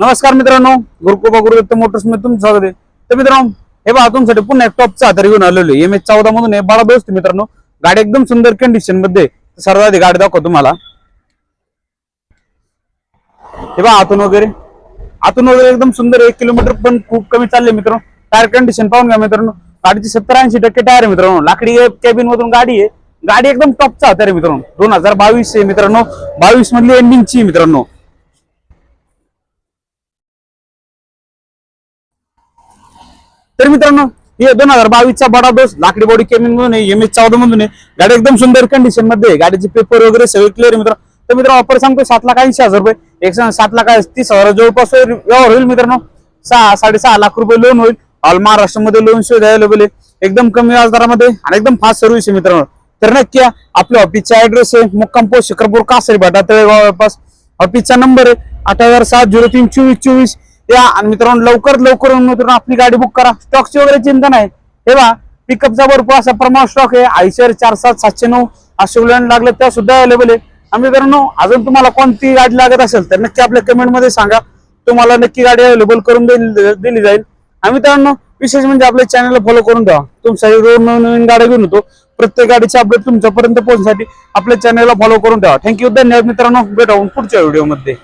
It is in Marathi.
नमस्कार मित्रांनो गुरुकृपा गुरुदत्त मोटर्समध्ये तुमचं स्वागत आहे. तर मित्रांनो हे बघा तुमच्यासाठी पुन्हा एक टॉपचा आधार घेऊन आलेलो एम एच चौदा मधून हे बाळा दोस्त मित्रांनो. गाडी एकदम सुंदर कंडिशनमध्ये सर्वात आधी गाडी दाखव तुम्हाला. हे बघा आतून वगैरे. आतून वगैरे एकदम सुंदर एक किलोमीटर पण खूप कमी चालले मित्रांनो. टायर कंडिशन पाहून घ्या मित्रांनो. गाडीची सत्तर ऐंशी टक्के टायर आहे मित्रांनो. लाकडी कॅबिन मधून गाडी आहे. गाडी एकदम टॉपचा आधार आहे मित्रांनो. दोन हजार बावीस आहे मित्रांनो. बावीस मधली एंडिंगची मित्रांनो. तर मित्रांनो हे दोन हजार बावीसचा बडा डोस लाकडी बॉडी केमिंग मधून एम एस चौदा मधून आहे. गाडी एकदम सुंदर कंडिशनमध्ये गाडीचे पेपर वगैरे सगळे क्लिअर मित्र मित्रांनो. तर मित्र ऑफर सांगतो सात लाख ऐंशी हजार रुपये. एक सात लाख तीस हजार जवळपास होईल- व्यवहार होईल मित्रांनो. सहा साडेसहा लाख रुपये लोन होईल. ऑल महाराष्ट्रामध्ये लोन सुविधा अवेलेबल आहे. एकदम कमी व्याजदरामध्ये आणि एकदम फास्ट सर्व्हिस आहे मित्रांनो. तर नक्की आपल्या ऑफिसचा ऍड्रेस आहे. मुक्काम पोस्ट शिखरपूर कासरी भाटा तळेगाव जवळपास. ऑफिसचा नंबर आहे आठ हजार सात झिरो तीन चोवीस चोवीस. या आणि मित्रांनो लवकर लवकर मित्रांनो आपली गाडी बुक करा. स्टॉकची वगैरे चिंता नाही. तेव्हा पिकअपचा भरपूर असा प्रमाण स्टॉक आहे. आयशर चार सात सातशे नऊ असे उलट लागले त्या सुद्धा अवेलेबल आहे. आणि मित्रांनो अजून तुम्हाला कोणती गाडी लागत असेल तर नक्की आपल्या कमेंटमध्ये सांगा. तुम्हाला नक्की गाडी अवेलेबल करून दिली जाईल. आणि मित्रांनो विशेष म्हणजे आपल्या चॅनलला फॉलो करून ठेवा. तुमच्या रोज नवीन नवीन गाड्या घेऊन येतो. प्रत्येक गाडीचे अपडेट तुमच्यापर्यंत पोहोचण्यासाठी आपल्या चॅनलला फॉलो करून द्या थँक्यू धन्यवाद मित्रांनो. भेटा पुढच्या व्हिडिओमध्ये